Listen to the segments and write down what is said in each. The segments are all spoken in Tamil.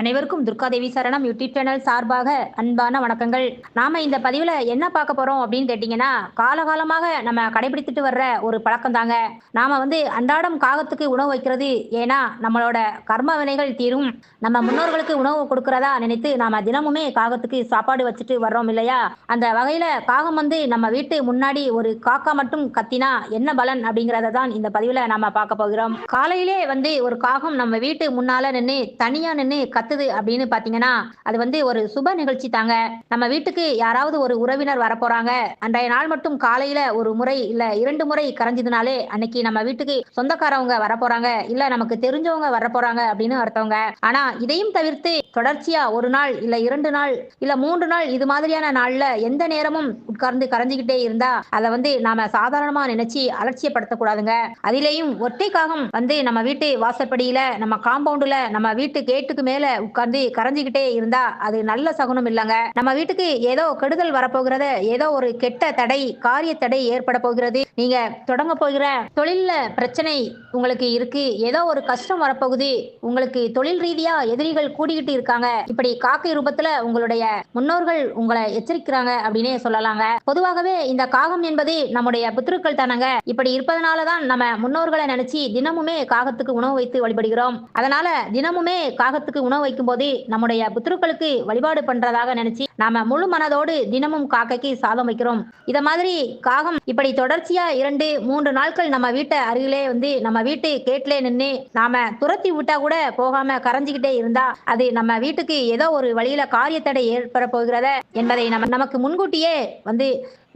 அனைவருக்கும் துர்காதேவி சரணம். யூடியூப் சேனல் சார்பாக அன்பான வணக்கங்கள். நாம இந்த பதிவுல என்ன பார்க்க போறோம் அப்படின்னு கேட்டீங்கன்னா காலகாலமாக நம்ம கடைபிடித்துட்டு வர்ற ஒரு பழக்கம் தாங்க. நாம வந்து அன்றாடம் காகத்துக்கு உணவு வைக்கிறது ஏன்னா நம்மளோட கர்ம வினைகள் தீரும். நம்ம முன்னோர்களுக்கு உணவு கொடுக்கறதா நினைத்து நாம தினமுமே காகத்துக்கு சாப்பாடு வச்சுட்டு வர்றோம் இல்லையா? அந்த வகையில காகம் வந்து நம்ம வீட்டு முன்னாடி ஒரு காக்கா மட்டும் கத்தினா என்ன பலன் அப்படிங்கறத தான் இந்த பதிவுல நாம பார்க்க போகிறோம். காலையிலே வந்து ஒரு காகம் நம்ம வீட்டு முன்னால நின்று தனியா நின்று நடத்துது அப்படின்னு பாத்தீங்கன்னா அது வந்து ஒரு சுப நிகழ்ச்சி தாங்க. நம்ம வீட்டுக்கு யாராவது ஒரு உறவினர் வரப்போறாங்க. அன்றைய நாள் மட்டும் காலையில ஒரு முறை இல்ல இரண்டு முறை கரைஞ்சதுனாலே அன்னைக்கு நம்ம வீட்டுக்கு சொந்தக்காரவங்க வரப்போறாங்க இல்ல நமக்கு தெரிஞ்சவங்க வரப்போறாங்க அப்படின்னு அர்த்தவங்க ஆனா இதையும் தவிர்த்து தொடர்ச்சியா ஒரு நாள் இல்ல இரண்டு நாள் இல்ல மூன்று நாள் இது மாதிரியான நாள்ல எந்த நேரமும் உட்கார்ந்து கரைஞ்சுக்கிட்டே இருந்தா அதை வந்து நாம சாதாரணமா நினைச்சு அலட்சியப்படுத்தக்கூடாதுங்க. அதிலேயும் ஒற்றை காகம் வந்து நம்ம வீட்டு வாசற்படியில நம்ம காம்பவுண்டுல நம்ம வீட்டு கேட்டுக்கு மேல உட்கார்ந்து கரைஞ்சிக்கிட்டே இருந்தா அது நல்ல சகுனம் இல்லைங்க. நம்ம வீட்டுக்கு ஏதோ கெடுதல் வரப்போகிறத ஏதோ ஒரு கெட்ட தடை காரிய தடை ஏற்பட போகிறது. நீங்க தொடங்க போகிற தொழில்ல பிரச்சனை உங்களுக்கு இருக்கு. ஏதோ ஒரு கஷ்டம் வரப்போகுது. உங்களுக்கு தொழில் ரீதியா எதிரிகள் கூடிக்கிட்டு இருக்காங்க. இப்படி காக்கை ரூபத்துல உங்களுடைய முன்னோர்கள் உங்களை எச்சரிக்கிறாங்க அப்படின்னே சொல்லலாங்க. பொதுவாகவே இந்த காகம் என்பது நம்முடைய புத்திருக்கள் தானங்க. இப்படி இருப்பதனாலதான் நம்ம முன்னோர்களை நினைச்சு தினமுமே காகத்துக்கு உணவு வைத்து வழிபடுகிறோம். அதனால தினமுமே காகத்துக்கு உணவு வைக்கும் போது நம்முடைய புத்திருக்களுக்கு வழிபாடு பண்றதாக நினைச்சு நாம முழு மனதோடு தினமும் காக்கைக்கு சாதம் வைக்கிறோம். இத மாதிரி காகம் இப்படி தொடர்ச்சியா இரண்டு மூன்று நாட்கள் நம்ம வீட்டை அருகிலே வந்து நம்ம வீட்டு கேட்லே நின்று நாம துரத்தி விட்டா கூட போகாம கரைஞ்சுக்கிட்டே இருந்தா அது நம்ம வீட்டுக்கு ஏதோ ஒரு வழியில காரியத்தடை ஏற்பட போகிறத என்பதை நம்ம நமக்கு முன்கூட்டியே வந்து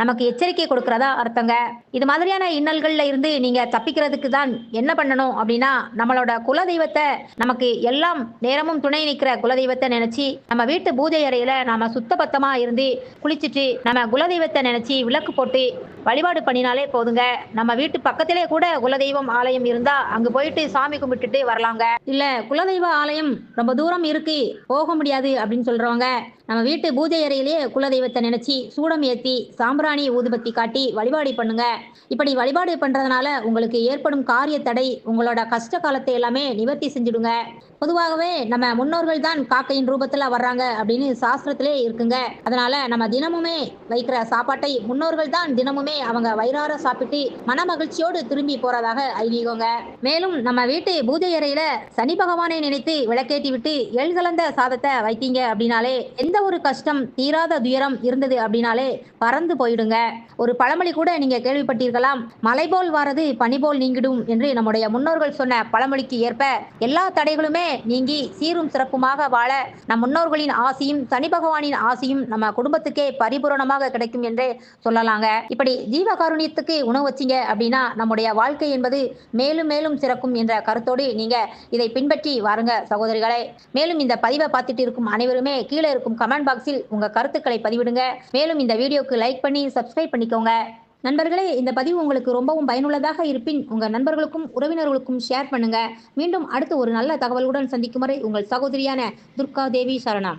நமக்கு எச்சரிக்கை கொடுக்கறதா அர்த்தங்க? இது மாதிரியான இன்னல்கள்ல இருந்து நீங்க தப்பிக்கிறதுக்கு தான் என்ன பண்ணணும் அப்படின்னா நம்மளோட குலதெய்வத்தை நமக்கு எல்லாம் நேரமும் துணை நிற்கிற குலதெய்வத்தை நினைச்சு நம்ம வீட்டு பூஜை அறையில நாம சுத்தபத்தமா இருந்து குளிச்சுட்டு நம்ம குலதெய்வத்தை நினைச்சு விளக்கு போட்டு வழிபாடு பண்ணினாலே போதுங்க. நம்ம வீட்டு பக்கத்திலே கூட குலதெய்வம் ஆலயம் இருந்தா அங்க போயிட்டு சாமி கும்பிட்டுட்டு வரலாங்க. இல்ல குலதெய்வ ஆலயம் ரொம்ப தூரம் இருக்கு போக முடியாது அப்படின்னு சொல்றவங்க நம்ம வீட்டு பூஜை அறையிலே குலதெய்வத்தை நினைச்சு சூடம் ஏத்தி சாம்பிராணி ஊதுபத்தி காட்டி வழிபாடு பண்ணுங்க. இப்படி வழிபாடு பண்றதுனால உங்களுக்கு ஏற்படும் காரிய தடை உங்களோட கஷ்ட காலத்தை எல்லாமே நிவர்த்தி செஞ்சுடுங்க. பொதுவாகவே நம்ம முன்னோர்கள் தான் காக்கையின் ரூபத்துல வர்றாங்க அப்படின்னு சாஸ்திரத்திலே இருக்குங்க. அதனால நம்ம தினமுமே வைக்கிற சாப்பாட்டை முன்னோர்கள் தான் தினமுமே அவங்க வயிறார சாப்பிட்டு மன மகிழ்ச்சியோடு திரும்பி போறதாக ஐதீகங்க. மேலும் நம்ம வீட்டு பூஜை அறையில சனி பகவானை நினைத்து விளக்கேற்றி விட்டு எள் கலந்த சாதத்தை வைத்தீங்க அப்படின்னாலே எந்த ஒரு கஷ்டம் தீராத துயரம் இருந்தது அப்படின்னாலே பறந்து போயிடுங்க. ஒரு பழமொழி கூட நீங்க கேள்விப்பட்டிருக்கலாம் மலை போல் வாரது பனி போல் நீங்கிடும் என்று நம்முடைய முன்னோர்கள் சொன்ன பழமொழிக்கு ஏற்ப எல்லா தடைகளுமே நீங்கி சீரும் சிறப்புமாக வாழ நம் முன்னோர்களின் ஆசியும் சனி பகவானின் ஆசியும் நம்ம குடும்பத்துக்கே பரிபூரணமாக கிடைக்கும் என்றே சொல்லலாங்க. இப்படி ஜீவகாருண்யத்துக்கு உணவு வச்சிங்க அப்படின்னா நம்முடைய வாழ்க்கை என்பது மேலும் மேலும் சிறக்கும் என்ற கருத்தோடு நீங்க இதை பின்பற்றி வாருங்க சகோதரிகளே. மேலும் இந்த பதிவை பார்த்துட்டு இருக்கும் அனைவருமே கீழே இருக்கும் கமெண்ட் பாக்ஸில் உங்க கருத்துக்களை பதிவிடுங்க. மேலும் இந்த வீடியோக்கு லைக் பண்ணி சப்ஸ்கிரைப் பண்ணிக்கோங்க. நண்பர்களே இந்த பதிவு உங்களுக்கு ரொம்பவும் பயனுள்ளதாக இருப்பின் உங்க நண்பர்களுக்கும் உறவினர்களுக்கும் ஷேர் பண்ணுங்க. மீண்டும் அடுத்து ஒரு நல்ல தகவலுடன் சந்திக்கும் வரை உங்கள் சகோதரியான துர்கா தேவி சரணம்.